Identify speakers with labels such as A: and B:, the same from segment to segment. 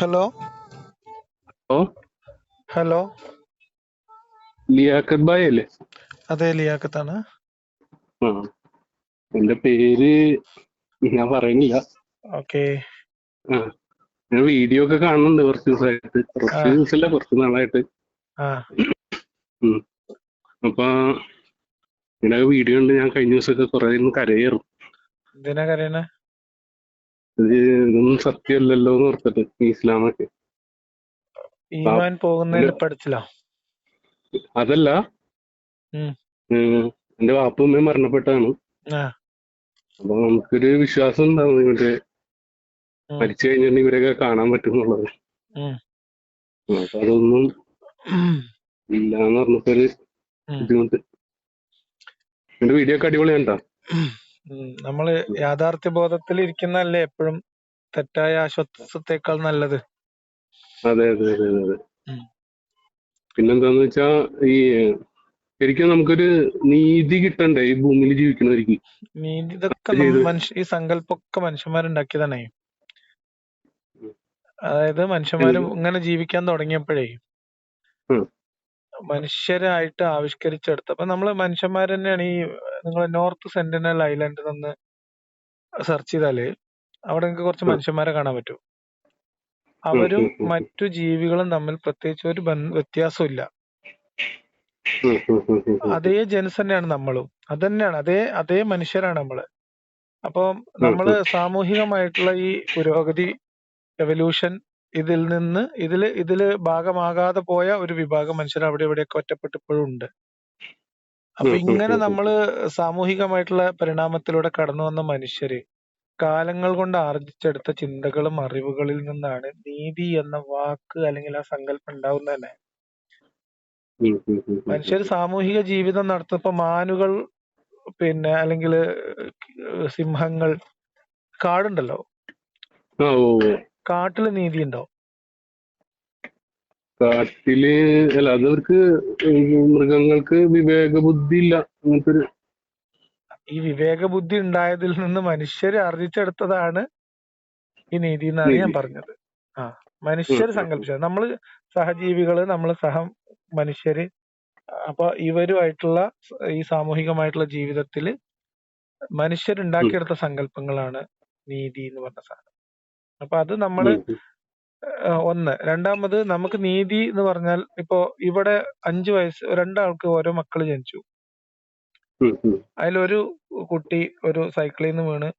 A: Hello?
B: ഓ
A: hello?
B: Liaquat bye അല്ലേ?
A: അതെ ലിയാക്കത്താണ്
B: ആണ് എന്റെ പേര് ഞാൻ പറയുന്നില്ല.
A: ഓക്കെ.
B: ഞാൻ വീഡിയോ ഒക്കെ കാണുന്നുണ്ട് കുറച്ച് ദിവസമായിട്ട്. കുറച്ച്. ദിവസമല്ല കുറച്ച് നാളായിട്ട്. അപ്പൊ ഇങ്ങനെ വീഡിയോ ഉണ്ട് ഞാൻ കഴിഞ്ഞ ദിവസമൊക്കെ കുറെ കരയേറും.
A: എന്തിനാ കരയണേ?
B: ഇതൊന്നും സത്യമല്ലല്ലോ എന്ന് ഓർത്തിട്ട് ഈ ഇസ്ലാമൊക്കെ.
A: ഈമാൻ പോകുന്നതിൽ പഠിച്ചില്ല
B: അതല്ല. എന്റെ വാപ്പുമ്മയും മരണപ്പെട്ടാണ്. അപ്പൊ നമുക്കൊരു വിശ്വാസം ഉണ്ടാവും
A: ഇവർ.
B: മരിച്ചു കഴിഞ്ഞാൽ ഇവരൊക്കെ കാണാൻ പറ്റും എന്നുള്ളത്. അപ്പൊ അതൊന്നും
A: ഉം.
B: ഇല്ല എന്ന് പറഞ്ഞപ്പോ ഒരു ബുദ്ധിമുട്ട്. എന്റെ വീഡിയോ ഒക്കെ അടിപൊളിയാണ്
A: നമ്മൾ യാഥാർത്ഥ്യ ബോധത്തിൽ ഇരിക്കുന്നതല്ലേ എപ്പോഴും തെറ്റായ ആശ്വാസത്തെക്കാൾ നല്ലത്
B: അതെ അതെ അതെ അതെ. പിന്നെന്താന്ന് വെച്ചാ ഈ ശരിക്കും നമുക്കൊരു നീതി കിട്ടണ്ടേ ഈ ഭൂമിയിൽ ജീവിക്കണവർക്ക്
A: നീതി ഇതൊക്കെ മനുഷ്യ ഈ സങ്കല്പമൊക്കെ മനുഷ്യന്മാരുണ്ടാക്കിയതാണേ. അതായത് മനുഷ്യന്മാര് ഇങ്ങനെ ജീവിക്കാൻ തുടങ്ങിയപ്പോഴേ. മനുഷ്യരായിട്ട് ആവിഷ്കരിച്ചെടുത്ത അപ്പൊ നമ്മൾ മനുഷ്യന്മാർ തന്നെയാണ് ഈ നിങ്ങൾ നോർത്ത് സെന്റിനൽ ഐലൻഡ് നിന്ന് സെർച്ച് ചെയ്താൽ അവിടെ നിങ്ങൾക്ക് കുറച്ച് മനുഷ്യന്മാരെ കാണാൻ പറ്റും. അവരും. മറ്റു ജീവികളും തമ്മിൽ പ്രത്യേകിച്ച് ഒരു
B: വ്യത്യാസമില്ല.
A: അതേ ജനസ് തന്നെയാണ് നമ്മളും അത് തന്നെയാണ് അതേ അതേ മനുഷ്യരാണ് നമ്മൾ. അപ്പം നമ്മൾ സാമൂഹികമായിട്ടുള്ള ഈ പുരോഗതി എവല്യൂഷൻ ഇതിൽ നിന്ന് ഇതിൽ ഇതിൽ ഭാഗമാകാതെ പോയ ഒരു വിഭാഗം മനുഷ്യർ അവിടെ ഇവിടെയൊക്കെ ഒറ്റപ്പെട്ട് ഇപ്പോഴും ഉണ്ട് അപ്പൊ ഇങ്ങനെ നമ്മൾ സാമൂഹികമായിട്ടുള്ള പരിണാമത്തിലൂടെ കടന്നു വന്ന മനുഷ്യര് കാലങ്ങൾ കൊണ്ട് ആർജിച്ചെടുത്ത ചിന്തകളും അറിവുകളിൽ നിന്നാണ് നീതി എന്ന വാക്ക് അല്ലെങ്കിൽ ആ സങ്കല്പം ഉണ്ടാവുന്നത് തന്നെ. മനുഷ്യർ സാമൂഹിക ജീവിതം നടത്തുമ്പോ മാനുകൾ പിന്നെ അല്ലെങ്കിൽ സിംഹങ്ങൾ കാടുണ്ടല്ലോ. കാട്ടിൽ നീതി ഉണ്ടോ
B: കാട്ടിൽ അല്ല അതവർക്ക് മൃഗങ്ങൾക്ക് വിവേക ബുദ്ധി ഇല്ല അങ്ങനത്തെ ഒരു
A: ഈ വിവേക ബുദ്ധി ഉണ്ടായതിൽ നിന്ന് മനുഷ്യർ ആർജിച്ചെടുത്തതാണ് ഈ നീതി എന്നാണ് ഞാൻ. പറഞ്ഞത്. ആ മനുഷ്യർ. സങ്കല്പിച്ചത്. നമ്മൾ സഹജീവികൾ നമ്മൾ സഹ മനുഷ്യര് അപ്പൊ ഇവരുമായിട്ടുള്ള ഈ സാമൂഹികമായിട്ടുള്ള ജീവിതത്തിൽ മനുഷ്യരുണ്ടാക്കിയെടുത്ത സങ്കല്പങ്ങളാണ് നീതി എന്ന് പറഞ്ഞ സാധനം. അപ്പൊ അത്. ആ, ഒന്ന്. രണ്ടാമത് നമുക്ക് നീതി എന്ന് പറഞ്ഞാൽ ഇപ്പോ ഇവിടെ അഞ്ചു വയസ്സ് രണ്ടാൾക്ക് ഓരോ മക്കൾ ജനിച്ചു. അതിലൊരു കുട്ടി ഒരു സൈക്കിളിൽ നിന്ന് വീണ്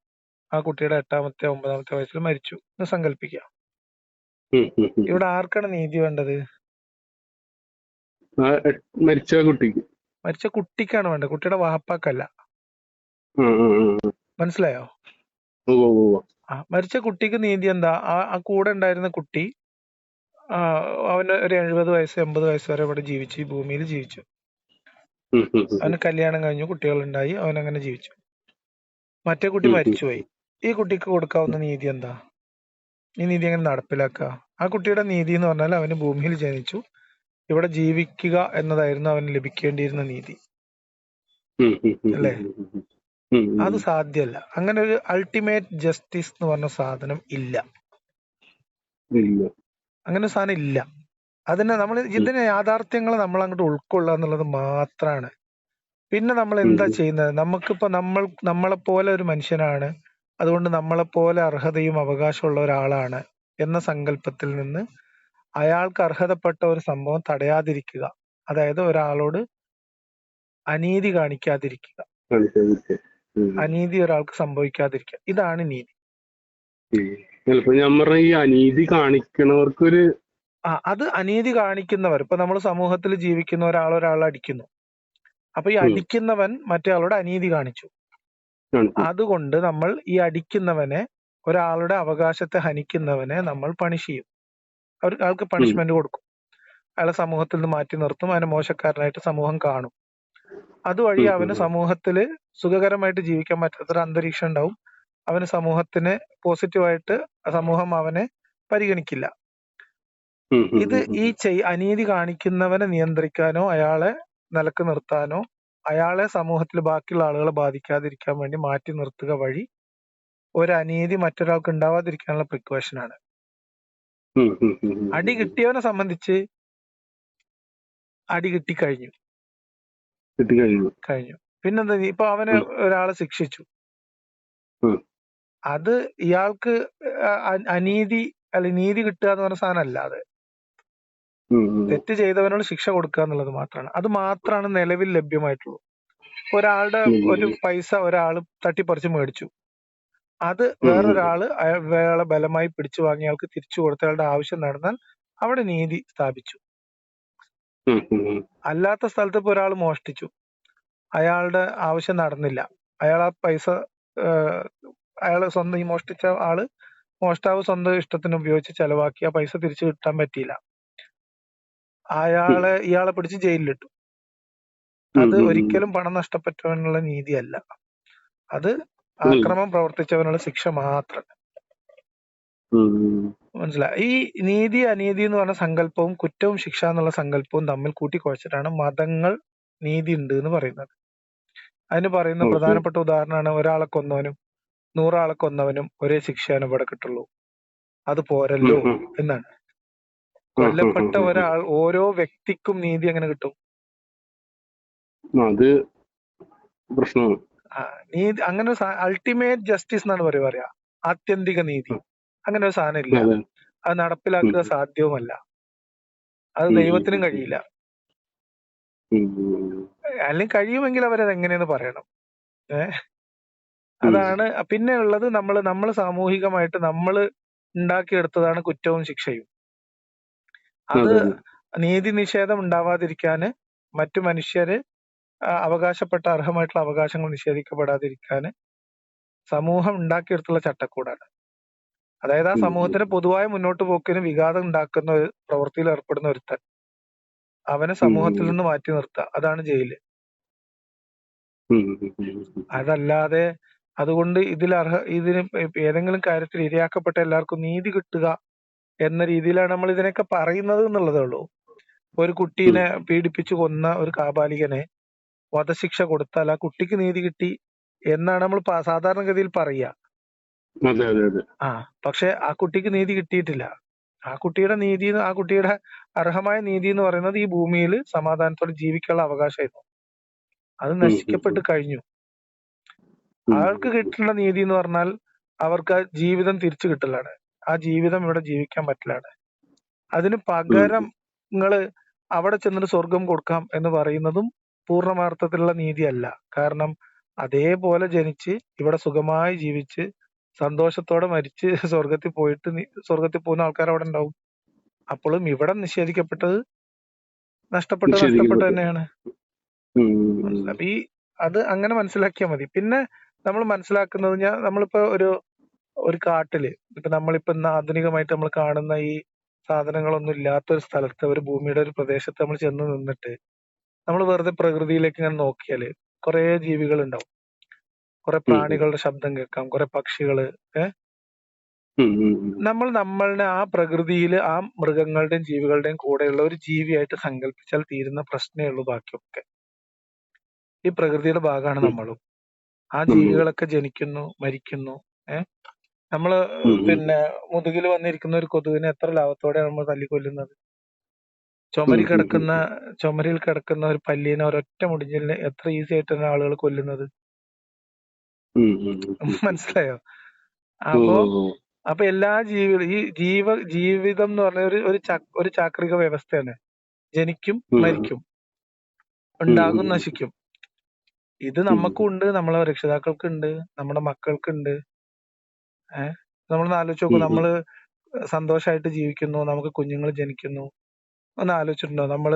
A: ആ കുട്ടിയുടെ എട്ടാമത്തെ ഒമ്പതാമത്തെ വയസ്സിൽ മരിച്ചു. എന്ന്
B: സങ്കല്പിക്ക.
A: ഇവിടെ ആർക്കാണ് നീതി വേണ്ടത്?
B: മരിച്ച കുട്ടിക്ക്.
A: മരിച്ച കുട്ടിക്കാണ് വേണ്ടത്. കുട്ടിയുടെ വാപ്പാക്കല്ല. മനസ്സിലായോ? മരിച്ച കുട്ടിക്ക് നീതി എന്താ? ആ ആ കൂടെ ഉണ്ടായിരുന്ന കുട്ടി അവന് ഒരു എഴുപത് വയസ്സ് എൺപത് വയസ്സ് വരെ ഇവിടെ ജീവിച്ചു ഈ ഭൂമിയിൽ ജീവിച്ചു. അവന് കല്യാണം കഴിഞ്ഞു കുട്ടികളുണ്ടായി അവൻ അങ്ങനെ ജീവിച്ചു. മറ്റേ കുട്ടി. മരിച്ചുപോയി. ഈ കുട്ടിക്ക് കൊടുക്കാവുന്ന നീതി എന്താ? ഈ നീതി എങ്ങനെ നടപ്പിലാക്കുക? ആ കുട്ടിയുടെ നീതി എന്ന് പറഞ്ഞാൽ അവന് ഭൂമിയിൽ ജനിച്ചു. ഇവിടെ ജീവിക്കുക എന്നതായിരുന്നു അവന് ലഭിക്കേണ്ടിയിരുന്ന നീതി. അല്ലേ? അത് സാധ്യമല്ല. അങ്ങനെ ഒരു അൾട്ടിമേറ്റ് ജസ്റ്റിസ് എന്ന് പറഞ്ഞ സാധനം ഇല്ല. അങ്ങനെ ഒരു സാധനം ഇല്ല. അതിനെ നമ്മൾ ഇതിനെ യാഥാർത്ഥ്യങ്ങൾ നമ്മൾ അങ്ങോട്ട് ഉൾക്കൊള്ളുക എന്നുള്ളത് മാത്രമാണ് പിന്നെ നമ്മൾ എന്താ ചെയ്യുന്നത്? നമുക്കിപ്പോ നമ്മൾ നമ്മളെ പോലെ ഒരു മനുഷ്യനാണ്. അതുകൊണ്ട് നമ്മളെ പോലെ അർഹതയും അവകാശമുള്ള ഒരാളാണ് എന്ന സങ്കല്പത്തിൽ നിന്ന് അയാൾക്ക് അർഹതപ്പെട്ട ഒരു സംഭവം തടയാതിരിക്കുക. അതായത് ഒരാളോട് അനീതി കാണിക്കാതിരിക്കുക. അനീതി ഒരാൾക്ക് സംഭവിക്കാതിരിക്കുക ഇതാണ് നീതി.
B: ചിലപ്പോ ഞാൻ പറഞ്ഞ ഈ അനീതി കാണിക്കുന്നവർക്കൊരു
A: ആ അത് അനീതി കാണിക്കുന്നവർ. ഇപ്പൊ നമ്മൾ സമൂഹത്തിൽ ജീവിക്കുന്ന ഒരാൾ ഒരാളെ അടിക്കുന്നു. അപ്പൊ ഈ അടിക്കുന്നവൻ മറ്റേ ആളോട് അനീതി കാണിച്ചു. അതുകൊണ്ട് നമ്മൾ ഈ അടിക്കുന്നവനെ ഒരാളുടെ അവകാശത്തെ ഹനിക്കുന്നവനെ നമ്മൾ പണിഷ് ചെയ്യും. അവർ ആൾക്ക് പണിഷ്മെന്റ് കൊടുക്കും. അയാളെ സമൂഹത്തിൽ നിന്ന് മാറ്റി നിർത്തും. അവനെ മോശക്കാരനായിട്ട് സമൂഹം കാണും. അതുവഴി അവന്. സമൂഹത്തിൽ സുഖകരമായിട്ട് ജീവിക്കാൻ പറ്റാത്തൊരു അന്തരീക്ഷം ഉണ്ടാവും. അവന് സമൂഹത്തിന് പോസിറ്റീവായിട്ട് സമൂഹം അവനെ പരിഗണിക്കില്ല. ഇത് ഈ ചെയ് അനീതി കാണിക്കുന്നവനെ നിയന്ത്രിക്കാനോ അയാളെ നിലയ്ക്ക് നിർത്താനോ അയാളെ സമൂഹത്തിൽ ബാക്കിയുള്ള ആളുകളെ ബാധിക്കാതിരിക്കാൻ വേണ്ടി മാറ്റി നിർത്തുക വഴി ഒരു അനീതി മറ്റൊരാൾക്ക് ഉണ്ടാവാതിരിക്കാനുള്ള പ്രിക്കോഷൻ ആണ്. അടി കിട്ടിയവനെ സംബന്ധിച്ച് അടി കിട്ടി കഴിഞ്ഞു. കഴിഞ്ഞു. പിന്നെന്താ ഇപ്പൊ അവനെ ഒരാളെ ശിക്ഷിച്ചു. അത് ഇയാൾക്ക് അനീതി അല്ലെ നീതി കിട്ടുക എന്ന് പറഞ്ഞ
B: ഉം, ഉം.
A: തെറ്റ് ചെയ്തവനോട് ശിക്ഷ കൊടുക്കുക എന്നുള്ളത് മാത്രമാണ്. അത് മാത്രമാണ് നിലവിൽ ലഭ്യമായിട്ടുള്ളൂ. ഒരാളുടെ ഒരു പൈസ ഒരാൾ തട്ടിപ്പറിച്ച് മേടിച്ചു. അത്. വേറൊരാൾ അയാളെ ബലമായി പിടിച്ചു വാങ്ങി അയാൾക്ക് തിരിച്ചു കൊടുത്ത അയാളുടെ ആവശ്യം നടന്നാൽ അവിടെ നീതി സ്ഥാപിച്ചു. അല്ലാത്ത സ്ഥലത്ത് ഇപ്പൊ ഒരാൾ മോഷ്ടിച്ചു. അയാളുടെ ആവശ്യം നടന്നില്ല. അയാൾ ആ പൈസ അയാൾ സ്വന്തം ഈ മോഷ്ടിച്ച ആൾ മോഷ്ടാവ് സ്വന്തം ഇഷ്ടത്തിന് ഉപയോഗിച്ച് ചെലവാക്കി ആ പൈസ തിരിച്ചു കിട്ടാൻ പറ്റിയില്ല. അയാളെ ഇയാളെ പിടിച്ച് ജയിലിലിട്ടു. അത്. ഒരിക്കലും പണം നഷ്ടപ്പെട്ടവനുള്ള നീതിയല്ല. അത് ആക്രമം പ്രവർത്തിച്ചവനുള്ള ശിക്ഷ മാത്രം. മനസ്സിലായി. ഈ നീതി അനീതി എന്ന് പറഞ്ഞ സങ്കല്പവും കുറ്റവും ശിക്ഷ എന്നുള്ള സങ്കല്പവും തമ്മിൽ കൂട്ടിക്കുഴച്ചിട്ടാണ് മതങ്ങൾ നീതി ഉണ്ട് എന്ന് പറയുന്നത്. അതിന് പറയുന്ന പ്രധാനപ്പെട്ട ഉദാഹരണമാണ് ഒരാളെ കൊന്നവനും നൂറാളെ കൊന്നവനും ഒരേ ശിക്ഷയാണ് ഇവിടെ കിട്ടുള്ളൂ. അത് പോരല്ലോ. എന്നാണ്. കൊല്ലപ്പെട്ട. ഒരാൾ ഓരോ വ്യക്തിക്കും നീതി എങ്ങനെ കിട്ടും?
B: അത് പ്രശ്നമാണ്.
A: നീതി അങ്ങനെ അൾട്ടിമേറ്റ് ജസ്റ്റിസ് എന്നാണ് പറയുക. പറയാ ആത്യന്തിക നീതി. അങ്ങനെ ഒരു സാധനം ഇല്ല.
B: അത്.
A: നടപ്പിലാക്കുക. സാധ്യവുമല്ല. അത് ദൈവത്തിനും. കഴിയില്ല. അല്ലെങ്കിൽ കഴിയുമെങ്കിൽ അവരത് എങ്ങനെയെന്ന് പറയണം. ഏഹ് അതാണ്. പിന്നെ ഉള്ളത് നമ്മൾ നമ്മൾ സാമൂഹികമായിട്ട് നമ്മൾ ഉണ്ടാക്കിയെടുത്തതാണ് കുറ്റവും ശിക്ഷയും. അത് നീതി നിഷേധം ഉണ്ടാവാതിരിക്കാന് മറ്റു മനുഷ്യര് അവകാശപ്പെട്ട അർഹമായിട്ടുള്ള അവകാശങ്ങൾ നിഷേധിക്കപ്പെടാതിരിക്കാന് സമൂഹം ഉണ്ടാക്കിയെടുത്തുള്ള ചട്ടക്കൂടാണ്. അതായത് ആ
B: ഉം.
A: പൊതുവായ മുന്നോട്ട് പോക്കിന് വിഘാതം ഉണ്ടാക്കുന്ന ഒരു പ്രവൃത്തിയിൽ ഏർപ്പെടുന്ന ഒരുത്തൻ. അവനെ സമൂഹത്തിൽ നിന്ന് മാറ്റി നിർത്തുക അതാണ്
B: ജയിൽ.
A: അതല്ലാതെ അതുകൊണ്ട് ഇതിൽ അർഹ ഇതിന് ഏതെങ്കിലും കാര്യത്തിൽ ഇരയാക്കപ്പെട്ട എല്ലാവർക്കും നീതി കിട്ടുക എന്ന രീതിയിലാണ് നമ്മൾ ഇതിനൊക്കെ പറയുന്നത് എന്നുള്ളതേ ഉള്ളൂ. ഒരു കുട്ടീനെ പീഡിപ്പിച്ചു കൊന്ന ഒരു കാബാലികനെ വധശിക്ഷ കൊടുത്താൽ ആ കുട്ടിക്ക് നീതി കിട്ടി എന്നാണ് നമ്മൾ സാധാരണഗതിയിൽ പറയുക. ആ പക്ഷെ ആ കുട്ടിക്ക് നീതി കിട്ടിയിട്ടില്ല. ആ കുട്ടിയുടെ നീതി ആ കുട്ടിയുടെ അർഹമായ നീതി എന്ന് പറയുന്നത് ഈ ഭൂമിയിൽ സമാധാനത്തോടെ ജീവിക്കാനുള്ള അവകാശമായിരുന്നു. അത് നശിക്കപ്പെട്ട് കഴിഞ്ഞു. ആൾക്ക് കിട്ടേണ്ട നീതി എന്ന് പറഞ്ഞാൽ അവർക്ക് ആ ജീവിതം തിരിച്ചു കിട്ടലാണ്. ആ ജീവിതം ഇവിടെ ജീവിക്കാൻ പറ്റില്ലാണ്. അതിന് പകരം നിങ്ങൾ അവിടെ ചെന്നിട്ട് സ്വർഗം കൊടുക്കാം എന്ന് പറയുന്നതും പൂർണമാർത്ഥത്തിലുള്ള നീതിയല്ല. കാരണം അതേപോലെ ജനിച്ച് ഇവിടെ സുഖമായി ജീവിച്ച് സന്തോഷത്തോടെ മരിച്ച് സ്വർഗത്തിൽ പോയിട്ട് സ്വർഗത്തിൽ പോകുന്ന ആൾക്കാർ അവിടെ ഉണ്ടാവും. അപ്പോഴും ഇവിടെ നിഷേധിക്കപ്പെട്ടത് നഷ്ടപ്പെട്ട നഷ്ടപ്പെട്ടത് തന്നെയാണ്. അപ്പൊ ഈ അത് അങ്ങനെ മനസ്സിലാക്കിയാൽ മതി. പിന്നെ നമ്മൾ മനസ്സിലാക്കുന്നത് ഞാൻ നമ്മളിപ്പോ ഒരു ഒരു കാട്ടിൽ ഇപ്പൊ നമ്മളിപ്പോ ഇന്ന് ആധുനികമായിട്ട് നമ്മൾ കാണുന്ന ഈ സാധനങ്ങളൊന്നും ഇല്ലാത്ത ഒരു സ്ഥലത്ത് ഒരു ഭൂമിയുടെ ഒരു പ്രദേശത്ത് നമ്മൾ ചെന്ന് നിന്നിട്ട് നമ്മൾ വെറുതെ പ്രകൃതിയിലേക്ക് ഇങ്ങനെ നോക്കിയാൽ കുറെ ജീവികൾ ഉണ്ടാവും കുറെ പ്രാണികളുടെ ശബ്ദം കേൾക്കാം കുറെ പക്ഷികൾ ഏഹ്
B: ഉം.
A: നമ്മൾ നമ്മളെ ആ പ്രകൃതിയിൽ ആ മൃഗങ്ങളുടെയും ജീവികളുടെയും കൂടെയുള്ള ഒരു ജീവിയായിട്ട് സങ്കല്പിച്ചാൽ തീരുന്ന പ്രശ്നമേ ഉള്ളൂ ബാക്കിയൊക്കെ. ഈ പ്രകൃതിയുടെ ഭാഗമാണ് നമ്മളും. ആ ജീവികളൊക്കെ ജനിക്കുന്നു മരിക്കുന്നു ഏഹ്
B: നമ്മൾ.
A: പിന്നെ മുതുകിൽ വന്നിരിക്കുന്ന ഒരു കൊതുകിനെ എത്ര ലാഭത്തോടെ നമ്മൾ തല്ലിക്കൊല്ലുന്നത് ചുമരി കിടക്കുന്ന ചുമരിൽ കിടക്കുന്ന ഒരു പല്ലിനെ ഒരൊറ്റ മുടിഞ്ഞലിനെ എത്ര ഈസി ആയിട്ടാണ് ആളുകൾ കൊല്ലുന്നത്. മനസ്സിലായോ? അപ്പോ. അപ്പൊ എല്ലാ ജീവികളും ഈ ജീവ ജീവിതം എന്ന് പറഞ്ഞ ഒരു ഒരു ഒരു ചാക്രിക വ്യവസ്ഥയാണ്. ജനിക്കും മരിക്കും. ഉണ്ടാകും നശിക്കും. ഇത് നമുക്കും ഉണ്ട് നമ്മളെ രക്ഷിതാക്കൾക്കുണ്ട് നമ്മുടെ മക്കൾക്കുണ്ട്. ഏഹ് നമ്മളൊന്ന് ആലോചിച്ച് നോക്കൂ. നമ്മൾ സന്തോഷമായിട്ട് ജീവിക്കുന്നു നമുക്ക് കുഞ്ഞുങ്ങൾ ജനിക്കുന്നു. ഒന്ന് ആലോചിച്ചിട്ടുണ്ടോ? നമ്മൾ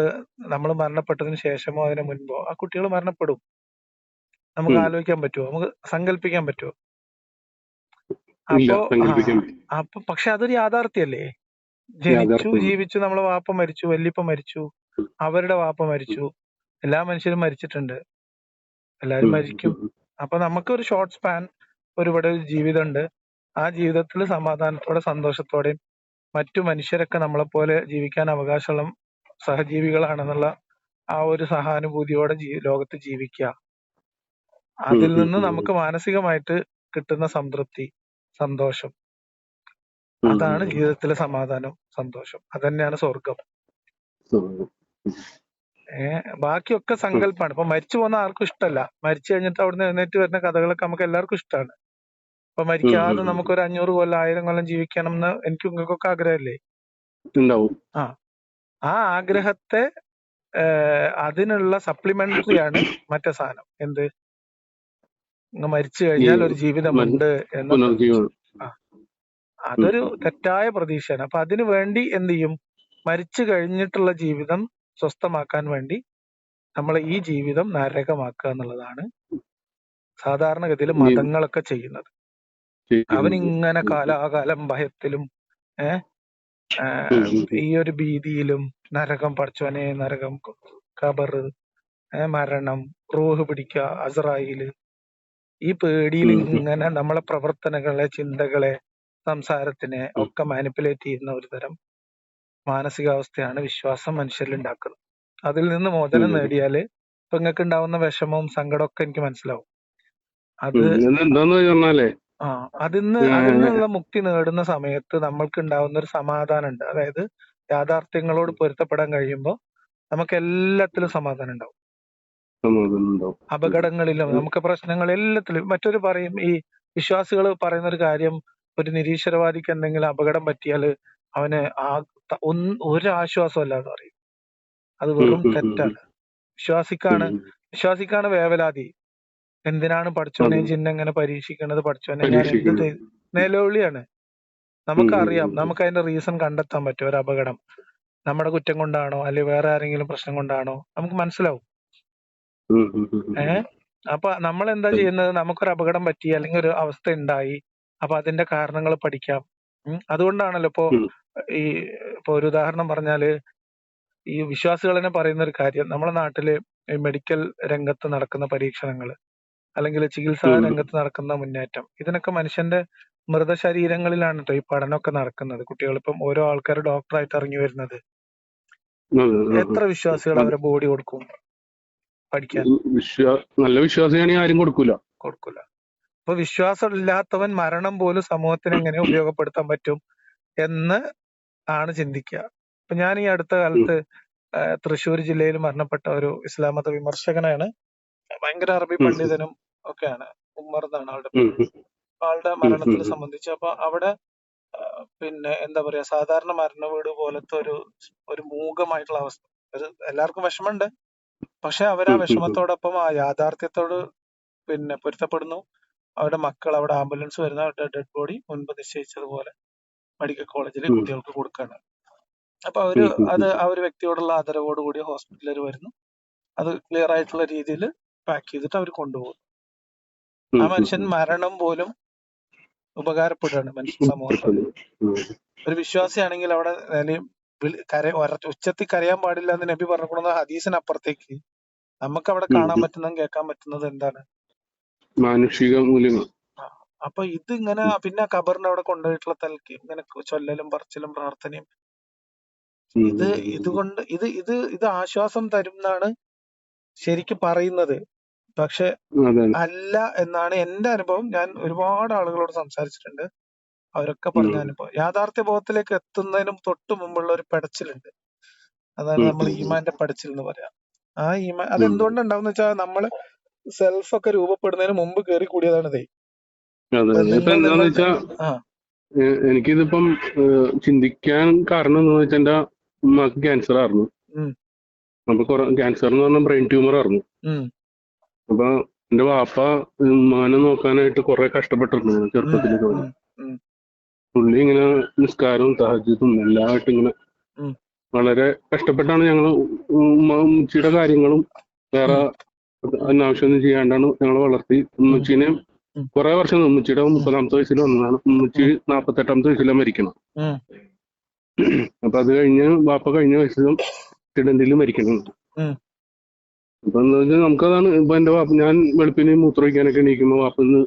A: നമ്മൾ മരണപ്പെട്ടതിന് ശേഷമോ അതിന് മുൻപോ ആ കുട്ടികൾ മരണപ്പെടും. നമുക്ക് ആലോചിക്കാൻ പറ്റുമോ നമുക്ക് സങ്കല്പിക്കാൻ പറ്റുമോ അപ്പോ അപ്പൊ പക്ഷെ അതൊരു യാഥാർത്ഥ്യല്ലേ ജനിച്ചു ജീവിച്ചു നമ്മളെ വാപ്പ മരിച്ചു വല്യപ്പ മരിച്ചു അവരുടെ വാപ്പ മരിച്ചു. എല്ലാ മനുഷ്യരും മരിച്ചിട്ടുണ്ട്. എല്ലാരും മരിക്കും. അപ്പൊ നമുക്ക് ഒരു ഷോർട്ട് സ്പാൻ ഒരുപാട് ജീവിതം ഉണ്ട് ജീവിതമുണ്ട്. ആ ജീവിതത്തിൽ സമാധാനത്തോടെ സന്തോഷത്തോടെയും മറ്റു മനുഷ്യരൊക്കെ നമ്മളെ പോലെ ജീവിക്കാൻ അവകാശമുള്ള സഹജീവികളാണെന്നുള്ള ആ ഒരു സഹാനുഭൂതിയോടെ ലോകത്ത് ജീവിക്കുക. അതിൽ നിന്ന് നമുക്ക് മാനസികമായിട്ട് കിട്ടുന്ന സംതൃപ്തി സന്തോഷം. അതാണ് ജീവിതത്തിലെ സമാധാനം സന്തോഷം. അതന്നെയാണ് സ്വർഗം. ഏഹ് ബാക്കിയൊക്കെ സങ്കല്പമാണ് ഇപ്പൊ മരിച്ചു പോകുന്ന ആർക്കും ഇഷ്ടമല്ല മരിച്ചു കഴിഞ്ഞിട്ട് അവിടുന്ന് എഴുന്നേറ്റ് വരുന്ന കഥകളൊക്കെ നമുക്ക് എല്ലാവർക്കും ഇഷ്ടമാണ് ഇപ്പൊ മരിക്കാതെ
B: നമുക്ക്
A: ഒരു അഞ്ഞൂറ് കൊല്ലം ആയിരം കൊല്ലം ജീവിക്കണം എന്ന് എനിക്ക് നിങ്ങൾക്കൊക്കെ ആഗ്രഹമല്ലേ?
B: ആ.
A: ആ ആഗ്രഹത്തെ ഏഹ് അതിനുള്ള സപ്ലിമെന്ററി ആണ് മറ്റേ സാധനം. എന്ത്? മരിച്ചു കഴിഞ്ഞാൽ ഒരു ജീവിതമുണ്ട് എന്ന് അതൊരു തെറ്റായ പ്രതീക്ഷയാണ്. അപ്പൊ അതിനു വേണ്ടി എന്ത് ചെയ്യും? മരിച്ചു കഴിഞ്ഞിട്ടുള്ള ജീവിതം സ്വസ്ഥമാക്കാൻ വേണ്ടി നമ്മൾ ഈ ജീവിതം നരകമാക്കുക എന്നുള്ളതാണ് സാധാരണഗതിയിൽ മതങ്ങളൊക്കെ ചെയ്യുന്നത്. അവനിങ്ങനെ കാലാകാലം ഭയത്തിലും ഏ ആ,
B: ഉം, ഉം, ഉം.
A: ഈ ഒരു ഭീതിയിലും നരകം പഠിച്ചവനെ നരകം കബറ് മരണം റൂഹ് പിടിക്കുക അസറായിൽ ഈ പേടിയിൽ. ഇങ്ങനെ നമ്മളെ പ്രവർത്തനങ്ങളെ ചിന്തകളെ സംസാരത്തിനെ ഒക്കെ മാനിപ്പുലേറ്റ് ചെയ്യുന്ന ഒരു തരം മാനസികാവസ്ഥയാണ് വിശ്വാസം മനുഷ്യരിൽ ഉണ്ടാക്കുന്നത്. അതിൽ നിന്ന് മോചനം. നേടിയാൽ ഇപ്പൊ നിങ്ങൾക്ക് ഉണ്ടാവുന്ന വിഷമവും സങ്കടവും ഒക്കെ എനിക്ക് മനസ്സിലാവും. അത്
B: പറഞ്ഞാലേ
A: ആ അതിന്ന് അതിൽ നിന്നുള്ള മുക്തി നേടുന്ന സമയത്ത് നമ്മൾക്ക് ഉണ്ടാവുന്ന ഒരു സമാധാനം ഉണ്ട് അതായത് യാഥാർത്ഥ്യങ്ങളോട് പൊരുത്തപ്പെടാൻ കഴിയുമ്പോൾ നമുക്ക് എല്ലാത്തിലും സമാധാനം ഉണ്ടാവും. അപകടങ്ങളിലും നമുക്ക് പ്രശ്നങ്ങൾ എല്ലാത്തിലും മറ്റൊരു പറയും ഈ വിശ്വാസികൾ പറയുന്ന ഒരു കാര്യം ഒരു നിരീശ്വരവാദിക്ക് എന്തെങ്കിലും അപകടം പറ്റിയാൽ അവന് ആ ഒരു ആശ്വാസമല്ല എന്ന് പറയും. അത് വെറും തെറ്റാണ്. വിശ്വാസിക്കാണ് വിശ്വാസിക്കാണ് വേവലാതി. എന്തിനാണ് പഠിച്ചോനെ ചിഹ്നം പരീക്ഷിക്കണത് പഠിച്ചോനെ ഞാൻ എന്ത്
B: പരീക്ഷിക്കുന്നത്.
A: നിലവിളിയാണ്. നമുക്കറിയാം. നമുക്ക് അതിന്റെ റീസൺ കണ്ടെത്താൻ പറ്റും. ഒരു അപകടം നമ്മുടെ കുറ്റം കൊണ്ടാണോ? അല്ലെങ്കിൽ വേറെ ആരെങ്കിലും പ്രശ്നം കൊണ്ടാണോ? നമുക്ക് മനസ്സിലാവും. ഏഹ്? അപ്പൊ നമ്മൾ എന്താ ചെയ്യുന്നത്? നമുക്കൊരു അപകടം പറ്റി അല്ലെങ്കിൽ ഒരു അവസ്ഥ ഉണ്ടായി. അപ്പൊ അതിന്റെ കാരണങ്ങൾ പഠിക്കാം. ഉം. അതുകൊണ്ടാണല്ലോ ഇപ്പോ ഈ ഇപ്പൊ ഒരു ഉദാഹരണം പറഞ്ഞാൽ ഈ വിശ്വാസികൾ തന്നെ പറയുന്ന ഒരു കാര്യം. നമ്മുടെ നാട്ടിൽ ഈ മെഡിക്കൽ രംഗത്ത് നടക്കുന്ന പരീക്ഷണങ്ങൾ അല്ലെങ്കിൽ ചികിത്സാ
B: ഉം.
A: രംഗത്ത് നടക്കുന്ന മുന്നേറ്റം. ഇതിനൊക്കെ മനുഷ്യന്റെ മൃതശരീരങ്ങളിലാണ് കേട്ടോ ഈ പഠനമൊക്കെ നടക്കുന്നത്. കുട്ടികൾ ഇപ്പം ഓരോ ആൾക്കാർ ഡോക്ടറായിട്ട് ഇറങ്ങി വരുന്നത്.
B: അതെ.
A: എത്ര വിശ്വാസികൾ അവരെ ബോഡി കൊടുക്കും? പഠിക്കാൻ.
B: നല്ല വിശ്വാസിയാണെങ്കിൽ ആരും കൊടുക്കൂല.
A: കൊടുക്കൂല. അപ്പൊ വിശ്വാസം ഇല്ലാത്തവൻ മരണം പോലും സമൂഹത്തിന് എങ്ങനെ ഉപയോഗപ്പെടുത്താൻ പറ്റും എന്ന് ആണ് ചിന്തിക്കുക. അപ്പൊ ഞാൻ ഈ അടുത്ത കാലത്ത് തൃശ്ശൂർ ജില്ലയിൽ മരണപ്പെട്ട ഒരു ഇസ്ലാം മത വിമർശകനാണ്. ഭയങ്കര അറബി പണ്ഡിതനും ഒക്കെയാണ്. ഉമ്മർ എന്നാണ് ആളുടെ
B: മരണത്തിനെ
A: ആളുടെ സംബന്ധിച്ച് അപ്പൊ അവിടെ പിന്നെ എന്താ പറയാ സാധാരണ മരണ വീട് പോലത്തെ ഒരു ഒരു മൂകമായിട്ടുള്ള അവസ്ഥ. ഒരു എല്ലാവർക്കും വിഷമമുണ്ട്. പക്ഷെ അവർ ആ. വിഷമത്തോടൊപ്പം ആ യാഥാർത്ഥ്യത്തോട് പിന്നെ പൊരുത്തപ്പെടുന്നു. അവരുടെ മക്കൾ അവിടെ ആംബുലൻസ് വരുന്ന അവരുടെ ഡെഡ് ബോഡി മുൻപ് നിശ്ചയിച്ചതുപോലെ മെഡിക്കൽ കോളേജിൽ. കുട്ടികൾക്ക് കൊടുക്കുകയാണ് അപ്പൊ
B: അവർ.
A: അത് ആ ഒരു വ്യക്തിയോടുള്ള ആദരവോട് കൂടി ഹോസ്പിറ്റലിൽ വരുന്നു. അത് ക്ലിയർ ആയിട്ടുള്ള രീതിയിൽ പാക്ക് ചെയ്തിട്ട് അവർ
B: കൊണ്ടുപോകുന്നു.
A: ആ മനുഷ്യൻ മരണം പോലും ഉപകാരപ്പെടുകയാണ് മനുഷ്യ
B: സമൂഹത്തിൽ
A: ഒരു വിശ്വാസിയാണെങ്കിൽ അവിടെ നിലയും കര ഉച്ചത്തിൽ കരയാൻ പാടില്ല എന്ന് നബി പറഞ്ഞിരിക്കുന്ന ഹദീസിനപ്പുറത്തേക്ക് നമുക്ക് അവിടെ കാണാൻ. പറ്റുന്നതും കേൾക്കാൻ പറ്റുന്നത് എന്താണ്?
B: മാനുഷിക മൂല്യങ്ങൾ.
A: അപ്പൊ ഇത് ഇങ്ങനെ പിന്നെ ഖബറിന്റെ അവിടെ കൊണ്ടുപോയിട്ടുള്ള തലക്ക് ഇങ്ങനെ ചൊല്ലലും പറച്ചിലും പ്രാർത്ഥനയും. ഇത്. ഇതുകൊണ്ട് ഇത് ഇത് ഇത് ആശ്വാസം തരും എന്നാണ് ശരിക്കും പറയുന്നത്. പക്ഷെ അല്ല എന്നാണ് എന്റെ അനുഭവം. ഞാൻ ഒരുപാട് ആളുകളോട് സംസാരിച്ചിട്ടുണ്ട്. അവരൊക്കെ പറഞ്ഞ. അനുഭവം. യാഥാർത്ഥ്യ ബോധത്തിലേക്ക് എത്തുന്നതിനും തൊട്ട് മുമ്പുള്ള ഒരു പടച്ചിലുണ്ട് അതാണ് നമ്മൾ. ഈമാന്റെ പടച്ചിൽ എന്ന് പറയാം. ആ ഈമാൻ
B: അത്
A: അതെന്തുകൊണ്ടുണ്ടാവുന്ന വെച്ചാൽ നമ്മൾ സെൽഫ് ഒക്കെ രൂപപ്പെടുന്നതിന് മുമ്പ് കയറി കൂടിയതാണ്
B: ഇതേ എനിക്കിതിപ്പം ചിന്തിക്കാൻ കാരണം എന്താ വെച്ചാൽ എന്റെ ഉമ്മക്ക് ക്യാൻസർ ആയിരുന്നു അപ്പൊ കുറെ ക്യാൻസർ എന്ന് പറഞ്ഞാൽ ബ്രെയിൻ ട്യൂമർ ആയിരുന്നു അപ്പൊ എന്റെ വാപ്പ ഉമ്മാനെ നോക്കാനായിട്ട് കുറെ കഷ്ടപ്പെട്ടിരുന്നു
A: ചെറുപ്പത്തിലേക്ക്.
B: പുള്ളി ഇങ്ങനെ നിസ്കാരവും സഹജത്തും എല്ലാമായിട്ട് ഇങ്ങനെ വളരെ കഷ്ടപ്പെട്ടാണ് ഞങ്ങൾ ഉമ്മച്ചിയുടെ കാര്യങ്ങളും വേറെ അനാവശ്യമൊന്നും ചെയ്യാണ്ടാണ് ഞങ്ങൾ വളർത്തി. ഉമ്മച്ചീനെ. കുറെ വർഷം ഉമ്മച്ചിയുടെ മുപ്പതാമത്തെ വയസ്സിൽ വന്നതാണ്. ഉമ്മച്ചി നാപ്പത്തെട്ടാമത്തെ വയസ്സിലാണ് മരിക്കണം അപ്പൊ അത് കഴിഞ്ഞ് വാപ്പ കഴിഞ്ഞ വയസ്സിലും ആക്സിഡന്റിൽ മരിക്കണം അപ്പൊ എന്താ വെച്ചാൽ നമുക്കതാണ് ഇപ്പൊ എന്റെ വാപ്പ ഞാൻ വെളുപ്പിന് മൂത്രമൊഴിക്കാനൊക്കെ എണീക്കുമ്പോൾ വാപ്പിന്ന്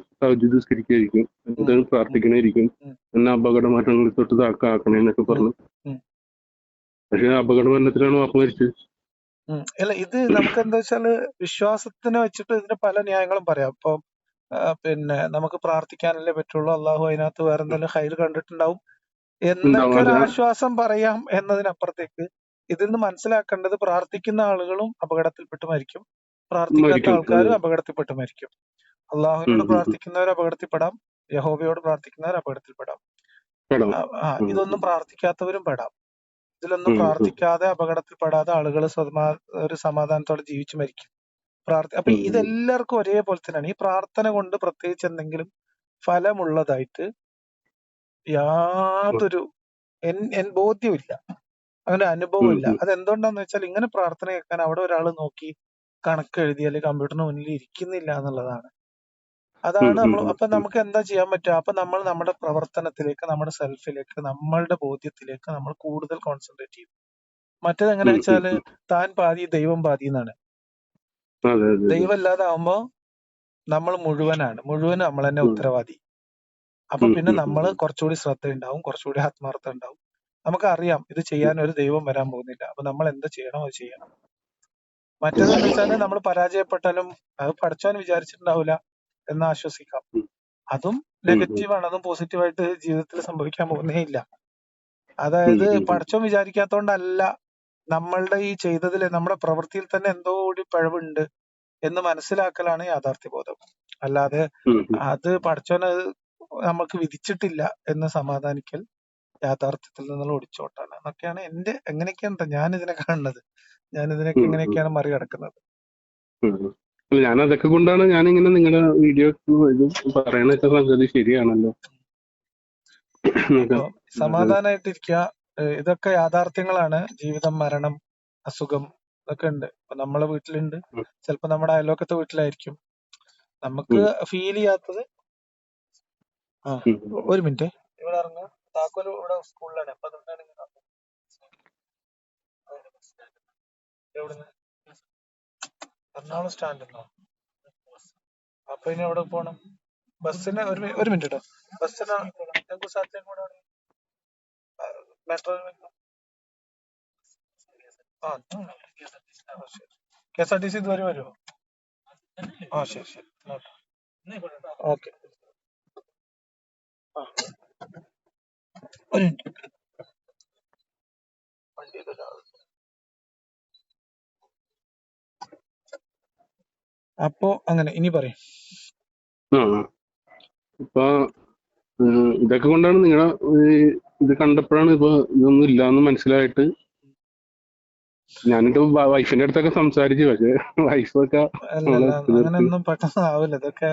B: എന്നിട്ട്
A: ഉം.
B: പ്രാർത്ഥിക്കണായിരിക്കും.
A: ഇരിക്കും
B: എന്നെ അപകട മരണങ്ങളിൽ തൊട്ട് താക്കാക്കണേ എന്നൊക്കെ പറഞ്ഞു. പക്ഷെ അപകട മരണത്തിലാണ് വാപ്പ മരിച്ചത്.
A: അല്ല ഇത് നമുക്ക് എന്താ വെച്ചാൽ വിശ്വാസത്തിനെ വെച്ചിട്ട് ഇതിന് പല ന്യായങ്ങളും പറയാം. ഇപ്പൊ പിന്നെ നമുക്ക് പ്രാർത്ഥിക്കാനല്ലേ പറ്റുള്ളൂ. അള്ളാഹു അതിനകത്ത് വേറെ എന്തെങ്കിലും ഹൈർ കണ്ടിട്ടുണ്ടാവും എന്നൊക്കെ ഒരു ആശ്വാസം പറയാം എന്നതിനപ്പുറത്തേക്ക് ഇതിൽ നിന്ന് മനസ്സിലാക്കേണ്ടത് പ്രാർത്ഥിക്കുന്ന ആളുകളും അപകടത്തിൽപ്പെട്ട് മരിക്കും പ്രാർത്ഥിക്കാത്ത. ആൾക്കാരും. അപകടത്തിൽപ്പെട്ട് മരിക്കും അള്ളാഹുവിനോട്. പ്രാർത്ഥിക്കുന്നവർ അപകടത്തിൽപ്പെടാം യഹോബയോട് പ്രാർത്ഥിക്കുന്നവർ അപകടത്തിൽപ്പെടാം ഇതൊന്നും. പ്രാർത്ഥിക്കാത്തവരും പെടാം ഇതിലൊന്നും. പ്രാർത്ഥിക്കാതെ അപകടത്തിൽപ്പെടാതെ ആളുകൾ ഒരു സമാധാനത്തോടെ ജീവിച്ചു മരിക്കും പ്രാർത്ഥി അപ്പൊ. ഇതെല്ലാവർക്കും ഒരേപോലെ തന്നെയാണ് ഈ പ്രാർത്ഥന കൊണ്ട് പ്രത്യേകിച്ച് എന്തെങ്കിലും ഫലമുള്ളതായിട്ട് യാതൊരു ബോധ്യമില്ല അങ്ങനെ അനുഭവം
B: ഉം.
A: അതെന്തുകൊണ്ടാന്ന് വെച്ചാൽ ഇങ്ങനെ പ്രാർത്ഥന കേൾക്കാൻ അവിടെ ഒരാൾ നോക്കി കണക്ക് എഴുതി അല്ലെങ്കിൽ കമ്പ്യൂട്ടറിന് മുന്നിൽ ഇരിക്കുന്നില്ല എന്നുള്ളതാണ്. അതാണ് നമ്മൾ അപ്പൊ നമുക്ക് എന്താ ചെയ്യാൻ പറ്റുക? അപ്പൊ നമ്മൾ നമ്മുടെ പ്രവർത്തനത്തിലേക്ക് നമ്മുടെ സെൽഫിലേക്ക് നമ്മളുടെ ബോധ്യത്തിലേക്ക് നമ്മൾ കൂടുതൽ കോൺസെൻട്രേറ്റ് ചെയ്യും. മറ്റേത് എങ്ങനെ
B: വെച്ചാൽ
A: താൻ പാതി ദൈവം പാതി എന്നാണ്. ദൈവം ഇല്ലാതാവുമ്പോ നമ്മൾ മുഴുവനാണ്. മുഴുവൻ നമ്മൾ തന്നെ ഉത്തരവാദി. അപ്പൊ പിന്നെ നമ്മൾ കുറച്ചുകൂടി ശ്രദ്ധ ഉണ്ടാവും കുറച്ചുകൂടി ആത്മാർത്ഥം ഉണ്ടാവും. നമുക്കറിയാം ഇത് ചെയ്യാൻ ഒരു ദൈവം വരാൻ പോകുന്നില്ല. അപ്പൊ നമ്മൾ എന്ത് ചെയ്യണോ അത് ചെയ്യണം. മറ്റേതെന്ന് വെച്ചാൽ നമ്മൾ പരാജയപ്പെട്ടാലും അത് പഠിച്ചവൻ വിചാരിച്ചിട്ടുണ്ടാവില്ല എന്ന് ആശ്വസിക്കാം. അതും. നെഗറ്റീവാണ്. അതും പോസിറ്റീവായിട്ട് ജീവിതത്തിൽ സംഭവിക്കാൻ പോകുന്നേ ഇല്ല. അതായത്
B: പഠിച്ചോ.
A: പഠിച്ചവൻ വിചാരിക്കാത്തോണ്ടല്ല നമ്മളുടെ ഈ ചെയ്തതിൽ നമ്മുടെ പ്രവൃത്തിയിൽ തന്നെ എന്തോ കൂടി പഴവുണ്ട് എന്ന് മനസ്സിലാക്കലാണ് യാഥാർത്ഥ്യബോധം. അല്ലാതെ. അത് പഠിച്ചവന് നമുക്ക് വിധിച്ചിട്ടില്ല എന്ന് സമാധാനിക്കൽ യാഥാർത്ഥ്യത്തിൽ നിന്നുള്ള ഒടിച്ചോട്ടാണ് എന്നൊക്കെയാണ് എന്റെ എങ്ങനെയൊക്കെയാണ് ഞാൻ ഇതിനെ കാണുന്നത്. ഞാൻ ഇതിനൊക്കെ. എങ്ങനെയൊക്കെയാണ് മറികടക്കുന്നത്.
B: ഞാൻ അതൊക്കെ കൊണ്ടാണ് ഞാൻ ഇങ്ങനെ നിങ്ങളുടെ വീഡിയോ ഇത് പറയണ സംഗതി ശരിയാണല്ലോ.
A: സമാധാനായിട്ടിരിക്കുക ഇതൊക്കെ യാഥാർത്ഥ്യങ്ങളാണ്. ജീവിതം മരണം അസുഖം ഇതൊക്കെ ഉണ്ട്. ഇപ്പൊ നമ്മളെ വീട്ടിലുണ്ട്. ചിലപ്പോ നമ്മുടെ അയൽവക്കത്തെ വീട്ടിലായിരിക്കും. നമുക്ക് ഫീൽ ചെയ്യാത്തത് ആ ഒരു മിനിറ്റ്. ഇവിടെ ഇറങ്ങുക താക്കോൽ ഇവിടെ സ്കൂളിലാണ്. അപ്പൊ അതുകൊണ്ടാണ് എറണാകുളം സ്റ്റാൻഡിന്നോ അപ്പൊ ഇനി എവിടെ പോണം? ബസ്സിന് ഒരു ഒരു മിനിറ്റ് കേട്ടോ ബസ്സിന് സാധ്യത കൂടെ മെട്രോ ആ K S R T C ഇതുവരെ വരുമോ ആ ശരി ശരി. ഓക്കെ. ആ. അപ്പോ അങ്ങനെ ഇനി പറയും.
B: ഇപ്പൊ ഇതൊക്കെ കൊണ്ടാണ് നിങ്ങളെ ഇത് കണ്ടപ്പോഴാണ് ഇപ്പൊ ഇതൊന്നും ഇല്ലാന്ന് മനസ്സിലായിട്ട് ഞാനിപ്പോ വൈഫിന്റെ അടുത്തൊക്കെ സംസാരിച്ചു പക്ഷെ വൈഫൊക്കെ
A: അങ്ങനെയൊന്നും പെട്ടെന്ന് ആവില്ല ഇതൊക്കെ